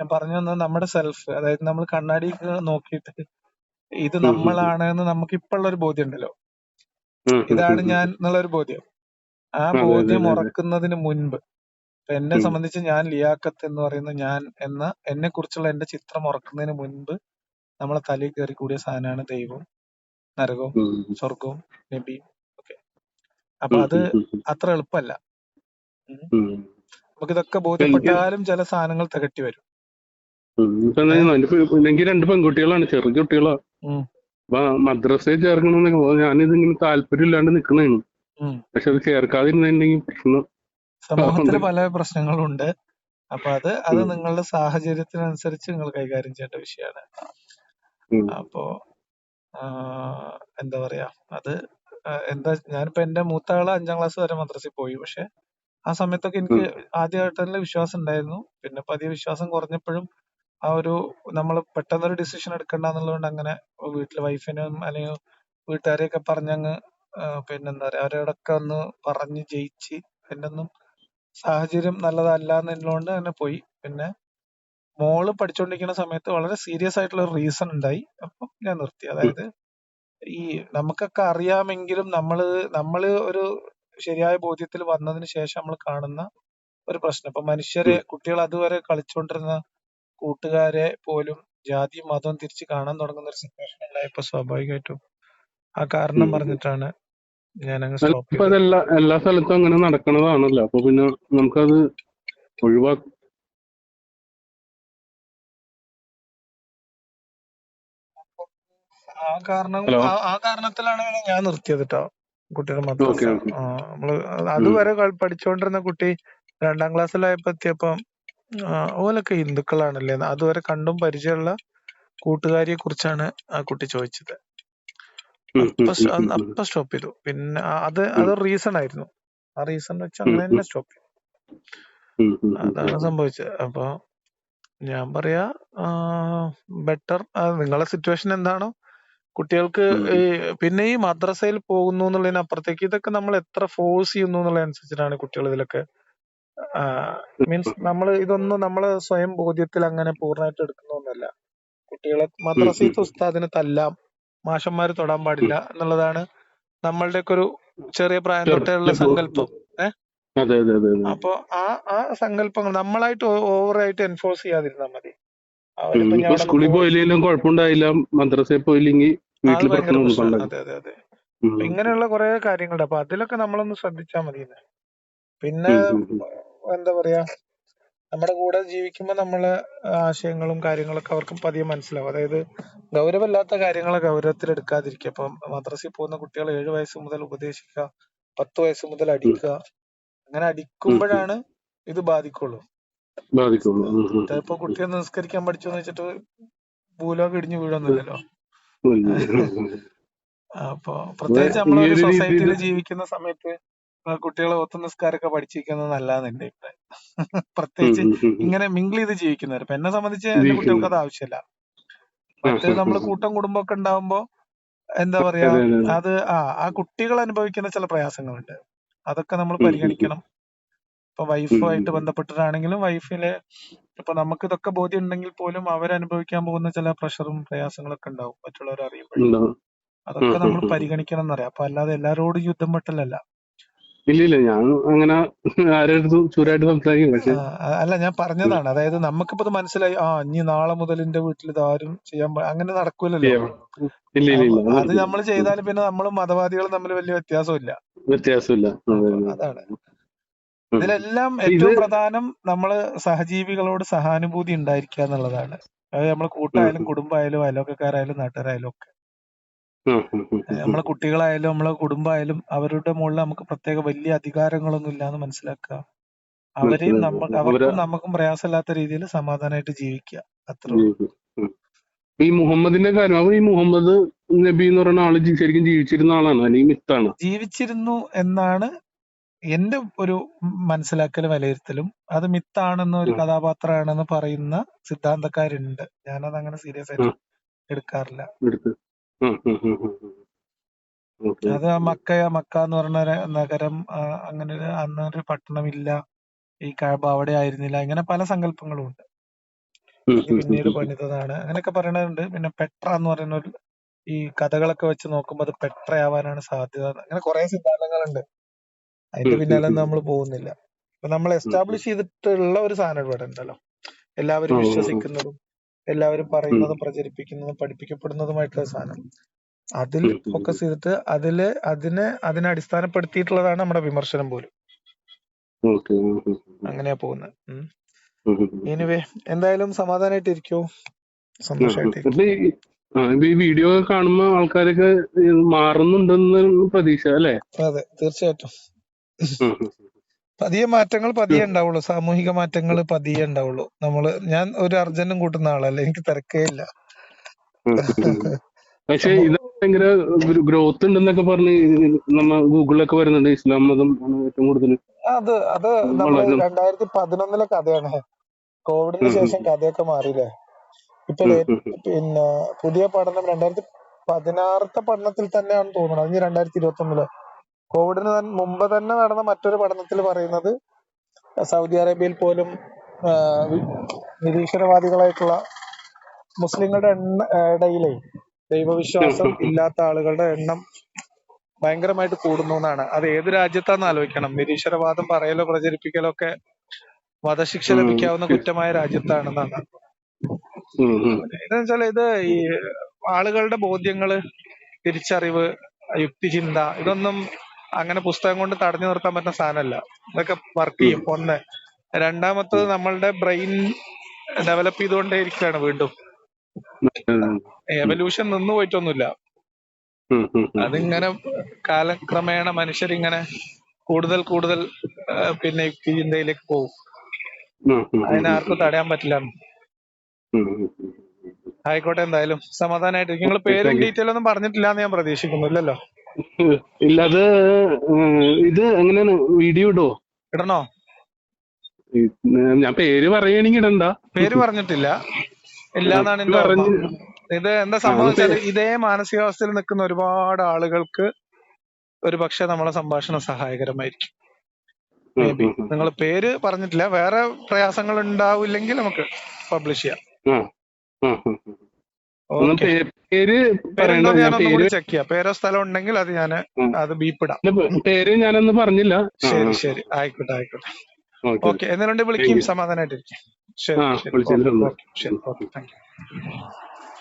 A: ഞാൻ പറഞ്ഞു വന്നത് നമ്മുടെ സെൽഫ്. അതായത് നമ്മൾ കണ്ണാടി നോക്കിയിട്ട് ഇത്. നമ്മളാണ് എന്ന് നമുക്ക് ഇപ്പോഴുള്ള ഒരു ബോധ്യം ഉണ്ടല്ലോ ഇതാണ് ഞാൻ എന്നുള്ള ഒരു ബോധ്യം. ആ ബോധ്യം ഉറക്കുന്നതിന് മുൻപ് എന്നെ സംബന്ധിച്ച് ഞാൻ ലിയാക്കത്ത് എന്ന് പറയുന്ന ഞാൻ എന്ന എന്നെ കുറിച്ചുള്ള എന്റെ ചിത്രം ഉറക്കുന്നതിന് മുൻപ് നമ്മളെ തലയിൽ കയറി കൂടിയ സാധനമാണ് ദൈവം നരകവും സ്വർഗവും നബിയും ഒക്കെ. അപ്പൊ അത് അത്ര എളുപ്പമല്ല. നമുക്കിതൊക്കെ ബോധ്യപ്പെട്ടാലും ചില സാധനങ്ങൾ തികട്ടി വരും.
B: എനിക്ക് രണ്ട് പെൺകുട്ടികളാണ്. ചെറിയ കുട്ടികളാ. അപ്പൊ മദ്രസയിൽ ചേർക്കണമെന്നൊക്കെ പറഞ്ഞു. ഞാനിത് ഇങ്ങനെ താല്പര്യം ഇല്ലാണ്ട് നിക്കണേണ്
A: ഉം.
B: പക്ഷെ അത് ചേർക്കാതിരുന്നെങ്കിൽ പ്രശ്നം
A: സമൂഹത്തിൽ. പല പ്രശ്നങ്ങളുണ്ട് അപ്പൊ അത് അത് നിങ്ങളുടെ സാഹചര്യത്തിനനുസരിച്ച് നിങ്ങൾ കൈകാര്യം ചെയ്യേണ്ട വിഷയമാണ്. അപ്പോ എന്താ പറയാ അത് എന്താ ഞാനിപ്പോ എന്റെ മൂത്ത ആൾ അഞ്ചാം ക്ലാസ് വരെ മദ്രസയിൽ പോയി പക്ഷെ ആ സമയത്തൊക്കെ എനിക്ക് ആദ്യഘട്ടത്തിൽ വിശ്വാസം ഉണ്ടായിരുന്നു പിന്നെ പതിയെ വിശ്വാസം കുറഞ്ഞപ്പോഴും ആ ഒരു നമ്മൾ പെട്ടെന്നൊരു ഡിസിഷൻ എടുക്കണ്ടെന്നുള്ളതുകൊണ്ട് അങ്ങനെ വീട്ടിലെ വൈഫിനും അല്ലെങ്കിൽ വീട്ടുകാരെയൊക്കെ പറഞ്ഞങ്ങ് പിന്നെന്താ പറയാ അവരോടൊക്കെ ഒന്ന് പറഞ്ഞ് ജയിച്ച് പിന്നൊന്നും സാഹചര്യം നല്ലതല്ല എന്നുള്ളതുകൊണ്ട് അങ്ങനെ പോയി. പിന്നെ മോൾ പഠിച്ചുകൊണ്ടിരിക്കുന്ന സമയത്ത് വളരെ സീരിയസ് ആയിട്ടുള്ള ഒരു റീസൺ ഉണ്ടായി. അപ്പം ഞാൻ നിർത്തി. അതായത് ഈ നമുക്കൊക്കെ അറിയാമെങ്കിലും നമ്മൾ നമ്മൾ ഒരു ശരിയായ ബോധ്യത്തിൽ വന്നതിന് ശേഷം നമ്മൾ കാണുന്ന ഒരു പ്രശ്നം. ഇപ്പൊ മനുഷ്യര് കുട്ടികൾ അതുവരെ കളിച്ചുകൊണ്ടിരുന്ന കൂട്ടുകാരെ പോലും ജാതി മതം തിരിച്ച് കാണാൻ തുടങ്ങുന്ന ഒരു സിറ്റുവേഷൻ ഉണ്ടായപ്പോ സ്വാഭാവികമായിട്ടും ആ കാരണം പറഞ്ഞിട്ടാണ് ഞാൻ അങ്ങ് സ്റ്റോപ്പ്
B: എല്ലാ എല്ലാ സ്ഥലത്തും അങ്ങനെ നടക്കണതാണല്ലോ. അപ്പൊ പിന്നെ നമുക്കത് ഒഴിവാക്ക
A: ആ കാരണം ആ- കാരണത്തിലാണ് ഞാൻ നിർത്തിയത് കേട്ടോ കുട്ടിയുടെ മദ്രസ. നമ്മൾ അതുവരെ പഠിച്ചുകൊണ്ടിരുന്ന കുട്ടി രണ്ടാം ക്ലാസ്സിലായപ്പോ എത്തിയപ്പം ഓലൊക്കെ ഹിന്ദുക്കളാണല്ലേ? അതുവരെ കണ്ടും പരിചയമുള്ള കൂട്ടുകാരിയെ കുറിച്ചാണ് ആ കുട്ടി ചോദിച്ചത്. അപ്പൊ സ്റ്റോപ്പ് ചെയ്തു. പിന്നെ അത് അത് റീസൺ ആയിരുന്നു. ആ റീസൺ വെച്ച് അങ്ങനെ തന്നെ സ്റ്റോപ്പ് ചെയ്തു. അതാണ് സംഭവിച്ചത്. അപ്പൊ ഞാൻ പറയാ ബെറ്റർ നിങ്ങളെ സിറ്റുവേഷൻ എന്താണോ? കുട്ടികൾക്ക് പിന്നെ ഈ മദ്രസയിൽ പോകുന്നു എന്നുള്ളതിനപ്പുറത്തേക്ക് ഇതൊക്കെ നമ്മൾ എത്ര ഫോഴ്സ് ചെയ്യുന്നു എന്നുള്ളതനുസരിച്ചിട്ടാണ് കുട്ടികൾ ഇതിലൊക്കെ മീൻസ് നമ്മൾ ഇതൊന്നും നമ്മൾ സ്വയം ബോധ്യത്തിൽ അങ്ങനെ പൂർണമായിട്ട് എടുക്കുന്നൊന്നല്ല കുട്ടികളെ മദ്രസീത്ത് ഉസ്താദിന് തല്ലാം മാഷന്മാര് തൊടാൻ പാടില്ല എന്നുള്ളതാണ് നമ്മളുടെ ഒക്കെ ഒരു ചെറിയ പ്രായം തൊട്ടേ ഉള്ള സങ്കല്പം.
B: അതെ
A: അപ്പൊ ആ ആ സങ്കല്പങ്ങൾ നമ്മളായിട്ട് ഓവർ ആയിട്ട് എൻഫോഴ്സ് ചെയ്യാതിരുന്നാൽ മതി.
B: സ്കൂളിൽ പോയില്ലെങ്കിലും കുഴപ്പമുണ്ടായില്ല. മദ്രസയിൽ പോയില്ലെങ്കിൽ വീട്ടിൽ
A: അതെ അതെ അതെ. ഇങ്ങനെയുള്ള കുറെ കാര്യങ്ങളുണ്ട്. അപ്പൊ അതിലൊക്കെ നമ്മളൊന്ന് ശ്രദ്ധിച്ചാൽ മതി പിന്നെ. എന്താ പറയാ നമ്മുടെ കൂടെ ജീവിക്കുമ്പോൾ നമ്മളെ ആശയങ്ങളും കാര്യങ്ങളൊക്കെ അവർക്ക് പതിയെ മനസ്സിലാവും. അതായത് ഗൗരവമില്ലാത്ത കാര്യങ്ങളെ ഗൗരവത്തിൽ എടുക്കാതിരിക്കുക. ഇപ്പൊ മദ്രസയിൽ പോകുന്ന കുട്ടികൾ ഏഴു വയസ്സ് മുതൽ ഉപദേശിക്കുക പത്ത് വയസ്സ് മുതൽ അടിക്കുക അങ്ങനെ അടിക്കുമ്പോഴാണ് ഇത് ബാധിക്കുള്ളൂ. ഇപ്പൊ കുട്ടിയെ നിസ്കരിക്കാൻ പഠിച്ചു എന്ന് വെച്ചിട്ട് ഭൂലോകം ഇടിഞ്ഞു വീഴൊന്നുമില്ലല്ലോ. അപ്പൊ പ്രത്യേകിച്ച് നമ്മളൊരു സൊസൈറ്റിയിൽ ജീവിക്കുന്ന സമയത്ത് ആ കുട്ടികളെ ഒത്തു നിസ്കാരമൊക്കെ പഠിച്ചിരിക്കുന്നത് നല്ലതാണ് എന്റെ അഭിപ്രായം പ്രത്യേകിച്ച്. ഇങ്ങനെ മിങ്കിൾ ചെയ്ത് ജീവിക്കുന്നവർ ഇപ്പൊ എന്നെ സംബന്ധിച്ച് എന്റെ കുട്ടികൾക്ക് അത് ആവശ്യമില്ല മറ്റേ നമ്മൾ കൂട്ടം കുടുംബമൊക്കെ ഉണ്ടാവുമ്പോ എന്താ പറയാ
B: അതെ,
A: ആ ആ കുട്ടികൾ അനുഭവിക്കുന്ന ചില പ്രയാസങ്ങളുണ്ട്. അതൊക്കെ നമ്മൾ. പരിഗണിക്കണം. ഇപ്പൊ വൈഫുമായിട്ട്. ബന്ധപ്പെട്ടിട്ടാണെങ്കിലും വൈഫിലെ ഇപ്പൊ നമുക്ക് ഇതൊക്കെ ബോധ്യം ഉണ്ടെങ്കിൽ പോലും അവരനുഭവിക്കാൻ പോകുന്ന ചില പ്രഷറും പ്രയാസങ്ങളൊക്കെ ഉണ്ടാവും. മറ്റുള്ളവർ
B: അറിയുമ്പോൾ
A: അതൊക്കെ നമ്മൾ. പരിഗണിക്കണം എന്നറിയാം അപ്പൊ അല്ലാതെ എല്ലാരോടും യുദ്ധം വെട്ടലല്ല.
B: ഇല്ല ഇല്ല ഞാൻ അങ്ങനെ ആരോടും ചൂരായിട്ട് സംസാരിക്കും പക്ഷെ
A: അല്ല ഞാൻ പറഞ്ഞതാണ് അതായത് നമുക്കിപ്പോ ഇത് മനസ്സിലായി ആ ഇനി നാളെ മുതൽ എന്റെ വീട്ടിൽ ഇത് ആരും ചെയ്യാൻ പാ- അങ്ങനെ നടക്കൂലല്ലോ.
B: ഇല്ല ഇല്ല ഇല്ല
A: അത് നമ്മൾ ചെയ്താൽ പിന്നെ നമ്മളും മതവാദികളും തമ്മിൽ വലിയ വ്യത്യാസമില്ല
B: വ്യത്യാസമില്ല അതെ, അതെ.
A: അതാണ്
B: ഉം.
A: ഇതിലെല്ലാം ഏറ്റവും പ്രധാനം നമ്മൾ സഹജീവികളോട് സഹാനുഭൂതി ഉണ്ടായിരിക്കുക എന്നുള്ളതാണ് അതായത് നമ്മൾ കൂട്ടായാലും. കുടുംബമായാലും അയൽവക്കക്കാരായാലും നാട്ടുകാരായാലും ഒക്കെ. നമ്മളെ കുട്ടികളായാലും നമ്മളെ കുടുംബമായാലും അവരുടെ മുകളിൽ നമുക്ക് പ്രത്യേക വലിയ അധികാരങ്ങളൊന്നും ഇല്ലാന്ന് മനസ്സിലാക്കുക. അവരെയും
B: നമുക്ക്
A: നമ്മ അവർക്കും നമുക്കും പ്രയാസമില്ലാത്ത രീതിയിൽ സമാധാനമായിട്ട് ജീവിക്കുക. അത്രേ
B: ഈ മുഹമ്മദിന്റെ കാര്യം അവർ ഈ മുഹമ്മദ് നബി എന്ന് പറയുന്ന ആൾ ശരിക്കും ജീവിച്ചിരുന്ന ആളാണ്? അല്ലെങ്കിൽ മിത്താണ്?
A: ജീവിച്ചിരുന്നു എന്നാണ് എന്റെ ഒരു മനസ്സിലാക്കലും വിലയിരുത്തലും. അത് മിത്താണെന്ന് ഒരു. കഥാപാത്രമാണെന്ന് പറയുന്ന സിദ്ധാന്തക്കാരുണ്ട്. ഞാനത് അങ്ങനെ സീരിയസ് ആയിട്ട്. എടുക്കാറില്ല. അത് ആ മക്ക മക്ക എന്ന് പറഞ്ഞ നഗരം അങ്ങനെ ഒരു അന്ന് ഒരു പട്ടണമില്ല. ഈ കഅബ അവിടെ ആയിരുന്നില്ല. ഇങ്ങനെ പല സങ്കല്പങ്ങളും ഉണ്ട്. പിന്നീട്. പണിതതാണ്. അങ്ങനെയൊക്കെ പറയണതുണ്ട് പിന്നെ പെട്ര എന്ന് പറയുന്ന ഒരു ഈ കഥകളൊക്കെ വെച്ച് നോക്കുമ്പോൾ അത് പെട്രയാവാനാണ് സാധ്യത. അങ്ങനെ കുറെ സിദ്ധാന്തങ്ങളുണ്ട്. അതിന്റെ പിന്നാലെ. നമ്മൾ പോകുന്നില്ല. ഇപ്പൊ നമ്മൾ. എസ്റ്റാബ്ലിഷ് ചെയ്തിട്ടുള്ള ഒരു സാധനം ഇവിടെ ഉണ്ടല്ലോ. എല്ലാവരും. വിശ്വസിക്കുന്നതും എല്ലാവരും. പറയുന്നതും പ്രചരിപ്പിക്കുന്നതും പഠിപ്പിക്കപ്പെടുന്നതുമായിട്ടുള്ള സാധനം അതിൽ. ഫോക്കസ് ചെയ്തിട്ട് അതിൽ അതിനെ അതിനെ അടിസ്ഥാനപ്പെടുത്തിയിട്ടുള്ളതാണ് നമ്മുടെ വിമർശനം പോലും. അങ്ങനെയാ പോകുന്നത്. എനിവേ എന്തായാലും ഇരിക്കോ. സന്തോഷമായിട്ട്
B: ഈ വീഡിയോ കാണുമ്പോ ആൾക്കാരൊക്കെ മാറുന്നുണ്ടെന്ന് പ്രതീക്ഷ അല്ലേ
A: അതെ തീർച്ചയായിട്ടും. പതിയെ മാറ്റങ്ങൾ പതിയെ ഉണ്ടാവുള്ളൂ. സാമൂഹിക മാറ്റങ്ങൾ പതിയെ ഉണ്ടാവുള്ളൂ. നമ്മൾ ഞാൻ ഒരു അർജന്റും കൂട്ടുന്ന ആളല്ല എനിക്ക് തിരക്കേ ഇല്ല.
B: പക്ഷെ ഇത് ഭയങ്കര ഗ്രോത്ത് ഉണ്ടെന്നൊക്കെ പറഞ്ഞ് നമ്മ ഗൂഗിളിലൊക്കെ വരുന്നുണ്ട് ഇസ്ലാം മതം ആണ് ഏറ്റവും കൂടുതൽ
A: അത് അത്
B: നമ്മൾ
A: രണ്ടായിരത്തി പതിനൊന്നിലെ കഥയാണ്. കോവിഡിന് ശേഷം കഥയൊക്കെ മാറിയില്ലേ? ഇപ്പൊ. പിന്നെ പുതിയ പഠനം രണ്ടായിരത്തി പതിനാറത്തെ പഠനത്തിൽ തന്നെയാണ് തോന്നുന്നത് അതിന് രണ്ടായിരത്തി ഇരുപത്തി ഒന്നിൽ കോവിഡിന് മുമ്പ് തന്നെ നടന്ന മറ്റൊരു പഠനത്തിൽ പറയുന്നത് സൗദി അറേബ്യയിൽ പോലും നിരീശ്വരവാദികളായിട്ടുള്ള മുസ്ലിങ്ങളുടെ എണ്ണ ഇടയിലെ ദൈവവിശ്വാസം ഇല്ലാത്ത ആളുകളുടെ എണ്ണം ഭയങ്കരമായിട്ട് കൂടുന്നു എന്നാണ്. അത് ഏത് രാജ്യത്താന്ന് ആലോചിക്കണം. നിരീശ്വരവാദം പറയലോ പ്രചരിപ്പിക്കലോ ഒക്കെ വധശിക്ഷ ലഭിക്കാവുന്ന കുറ്റമായ രാജ്യത്താണെന്നാണ്.
B: ഉം, ഉം.
A: വെച്ചാൽ ഇത് ഈ ആളുകളുടെ ബോധ്യങ്ങൾ തിരിച്ചറിവ് യുക്തിചിന്ത ഇതൊന്നും അങ്ങനെ പുസ്തകം കൊണ്ട് തടഞ്ഞു നിർത്താൻ പറ്റുന്ന സാധനമല്ല. ഇതൊക്കെ വർക്ക് ചെയ്യും. ഒന്ന്. രണ്ടാമത്തത് നമ്മളുടെ ബ്രെയിൻ ഡെവലപ്പ് ചെയ്തുകൊണ്ടേ ഇരിക്കുകയാണ് വീണ്ടും. എവല്യൂഷൻ നിന്നു പോയിട്ടൊന്നുമില്ല. അതിങ്ങനെ കാലക്രമേണ മനുഷ്യരിങ്ങനെ കൂടുതൽ കൂടുതൽ പിന്നെ പിന്നെ യുക്തിചിന്തയിലേക്ക് പോകും. അതിനെ ആർക്കും തടയാൻ പറ്റില്ല. ആയിക്കോട്ടെ എന്തായാലും. സമാധാനമായിട്ട് നിങ്ങൾ പേരും ഡീറ്റെയിൽ ഒന്നും പറഞ്ഞിട്ടില്ല എന്ന് ഞാൻ പ്രതീക്ഷിക്കുന്നു ഇല്ലല്ലോ
B: ഇല്ല അത് ഇത് എങ്ങനെയാണ്? വീഡിയോ ഇടോ?
A: ഇടണോ?
B: ഞാൻ പേര് പറയണെങ്കിൽ ഇടണ്ട.
A: പേര് പറഞ്ഞിട്ടില്ല. ഇല്ലാന്നാണ് എന്റെ ഇത് എന്താ സംഭവം ഇതേ മാനസികാവസ്ഥയിൽ നിൽക്കുന്ന ഒരുപാട് ആളുകൾക്ക് ഒരു പക്ഷെ നമ്മളെ സംഭാഷണം സഹായകരമായിരിക്കും. നിങ്ങൾ പേര് പറഞ്ഞിട്ടില്ല. വേറെ പ്രയാസങ്ങൾ ഉണ്ടാവില്ലെങ്കിൽ നമുക്ക് പബ്ലിഷ് ചെയ്യാം.
B: പേര്
A: പേരുണ്ടോ ഞാൻ
B: ഞാൻ
A: കൂടി ചെക്ക് ചെയ്യാം. പേരോ സ്ഥലം ഉണ്ടെങ്കിൽ അത് ഞാൻ അത് ബീപ്പിടാം
B: പേര് ഞാനൊന്ന് പറഞ്ഞില്ല.
A: ശരി ശരി. ആയിക്കോട്ടെ ആയിക്കോട്ടെ.
B: ഓക്കെ
A: എന്നിട്ട് വിളിക്കും
B: സമാധാനായിട്ടിരിക്കും.
A: സമാധാനമായിട്ടിരിക്കും ശരി. ശരി ഓക്കെ. Thank you.